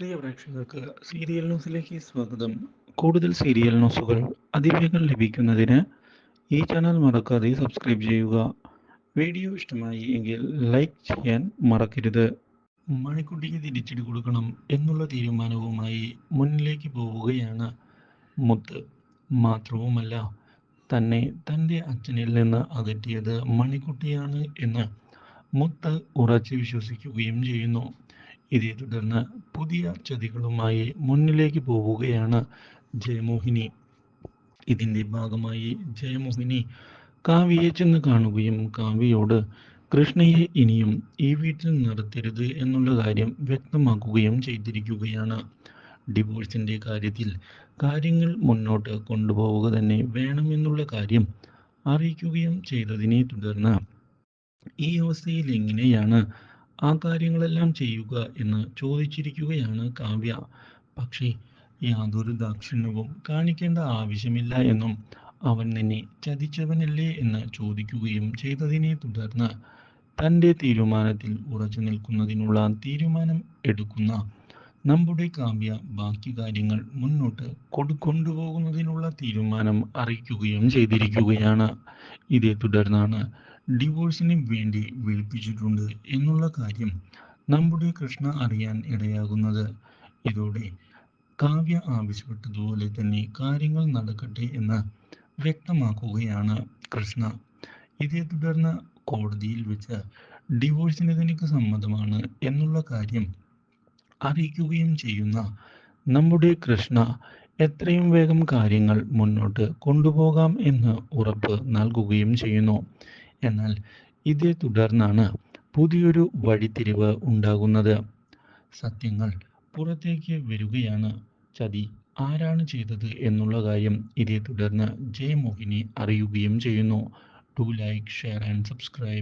പ്രിയ പ്രേക്ഷകർക്ക് സീരിയൽ ന്യൂസിലേക്ക് സ്വാഗതം. കൂടുതൽ സീരിയൽ ന്യൂസുകൾ അതിവേഗം ലഭിക്കുന്നതിന് ഈ ചാനൽ മറക്കാതെ സബ്സ്ക്രൈബ് ചെയ്യുക. വീഡിയോ ഇഷ്ടമായി എങ്കിൽ ലൈക്ക് ചെയ്യാൻ മറക്കരുത്. മണിക്കുട്ടിക്ക് തിരിച്ചടി കൊടുക്കണം എന്നുള്ള തീരുമാനവുമായി മുന്നിലേക്ക് പോവുകയാണ് മുത്ത്. മാത്രവുമല്ല തന്നെ തന്റെ അച്ഛനിൽ നിന്ന് അകറ്റിയത് മണിക്കുട്ടിയാണ് എന്ന് മുത്ത് ഉറച്ചു വിശ്വസിക്കുകയും ചെയ്യുന്നു. ഇതേ തുടർന്ന് പുതിയ ചതികളുമായി മുന്നിലേക്ക് പോവുകയാണ് ജയമോഹിനി. ഇതിന്റെ ഭാഗമായി ജയമോഹിനി കാവ്യയെ ചെന്ന് കാണുകയും കാവ്യയോട് കൃഷ്ണയെ ഇനിയും ഈ വീട്ടിൽ നടത്തരുത് എന്നുള്ള കാര്യം വ്യക്തമാക്കുകയും ചെയ്തിരിക്കുകയാണ്. ഡിവോഴ്സിന്റെ കാര്യത്തിൽ കാര്യങ്ങൾ മുന്നോട്ട് കൊണ്ടുപോവുക തന്നെ വേണമെന്നുള്ള കാര്യം അറിയിക്കുകയും ചെയ്തതിനെ തുടർന്ന് ഈ അവസ്ഥയിൽ എങ്ങനെയാണ് ആ കാര്യങ്ങളെല്ലാം ചെയ്യുക എന്ന് ചോദിച്ചിരിക്കുകയാണ് കാവ്യ. പക്ഷേ യാതൊരു ദാക്ഷിണ്യവും കാണിക്കേണ്ട ആവശ്യമില്ല എന്നും അവൻ നിന്നെ ചതിച്ചവനല്ലേ എന്ന് ചോദിക്കുകയും ചെയ്തതിനെ തുടർന്ന് തന്റെ തീരുമാനത്തിൽ ഉറച്ചു നിൽക്കുന്നതിനുള്ള തീരുമാനം എടുക്കുന്ന നമ്മുടെ കാവ്യ ബാക്കി കാര്യങ്ങൾ മുന്നോട്ട് കൊണ്ടുപോകുന്നതിനുള്ള തീരുമാനം അറിയിക്കുകയും ചെയ്തിരിക്കുകയാണ്. ഇതേ തുടർന്നാണ് ഡിവോഴ്സിന് വേണ്ടി വിളിപ്പിച്ചിട്ടുണ്ട് എന്നുള്ള കാര്യം നമ്മുടെ കൃഷ്ണ അറിയാൻ ഇടയാകുന്നത്. ഇതോടെ കാവ്യ ആവശ്യപ്പെട്ടതുപോലെ തന്നെ കാര്യങ്ങൾ നടക്കട്ടെ എന്ന് വ്യക്തമാക്കുകയാണ് കൃഷ്ണ. ഇതേ തുടർന്ന് കോടതിയിൽ വെച്ച് ഡിവോഴ്സിന് തനിക്ക് സമ്മതമാണ് എന്നുള്ള കാര്യം അറിയിക്കുകയും ചെയ്യുന്ന നമ്മുടെ കൃഷ്ണ എത്രയും വേഗം കാര്യങ്ങൾ മുന്നോട്ട് കൊണ്ടുപോകാം എന്ന് ഉറപ്പ് നൽകുകയും ചെയ്യുന്നു. എന്നാൽ ഇതേ തുടർന്നാണ് പുതിയൊരു വഴിത്തിരിവ് ഉണ്ടാകുന്നത്. സത്യങ്ങൾ പുറത്തേക്ക് വരികയാണ്. ചതി ആരാണ് ചെയ്തത് എന്നുള്ള കാര്യം ഇതേ തുടർന്ന് ജയമോഹിനി അറിയുകയും ചെയ്യുന്നു. To like share and subscribe